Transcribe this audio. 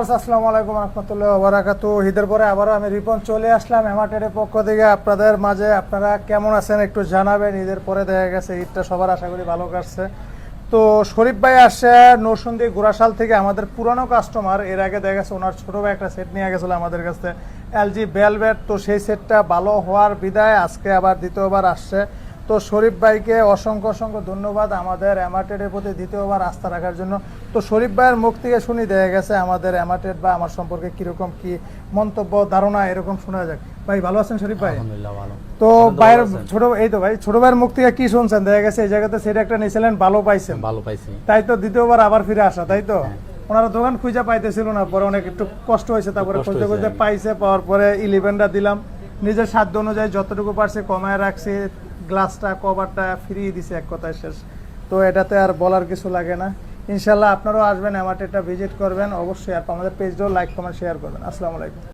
আসসালামু আলাইকুম রহমতুল্লাহ ওবরাকাতু ঈদের পরে আবারও আমি রিপন চলে আসলাম হেমাটের পক্ষ থেকে। আপনাদের মাঝে আপনারা কেমন আছেন একটু জানাবেন। ঈদের পরে দেখা গেছে, ঈদটা সবার আশা করি ভালো কাটছে। তো শরীফ ভাই আসছে নরসন্দী গোড়াশাল থেকে, আমাদের পুরানো কাস্টমার। এর আগে দেখা গেছে ওনার ছোট ভাই একটা সেট নিয়ে গেছিল আমাদের কাছে, এলজি বেলভেট তো সেই সেটটা ভালো হওয়ার বিদায়, আজকে আবার দ্বিতীয়বার আসছে। তো শরীফ ভাইকে অসংখ্য অসংখ্য ধন্যবাদ আমাদের অ্যামাটেডের প্রতি দ্বিতীয়বার আস্থা রাখার জন্য। তো শরীফ ভাইয়ের মুখ থেকে শুনি দেখা গেছে আমাদের অ্যামাটেড বা আমার সম্পর্কে কীরকম কি মন্তব্য ধারণা এরকম শোনা যাক। ভাই ভালো আছেন শরীফ ভাই? তো ভাইয়ের ছোট এই তো ভাই ছোট ভাইয়ের মুখ থেকে কি শুনছেন? দেখা গেছে এই জায়গাতে সেটা একটা নিয়েছিলেন ভালো পাইছেন। ভালো পাইছি। তাই তো দ্বিতীয়বার আবার ফিরে আসা তাই তো? ওনারা দোকান খুঁজে পাইতেছিল না পরে অনেক একটু কষ্ট হয়েছে তারপরে খুঁজতে খুঁজতে পাইছে পাওয়ার পরে ইলেভেনটা দিলাম। নিজের সাধ্য অনুযায়ী যতটুকু পারছে কমায় রাখছে গ্লাসটা, কভারটা ফিরিয়ে দিছে এক কথায় শেষ। তো এটাতে আর বলার কিছু লাগে না। ইনশাল্লাহ আপনারাও আসবেন, আমার এটা ভিজিট করবেন। অবশ্যই, আর আমাদের পেজটাও লাইক কমেন্ট শেয়ার করবেন। আসসালামু আলাইকুম।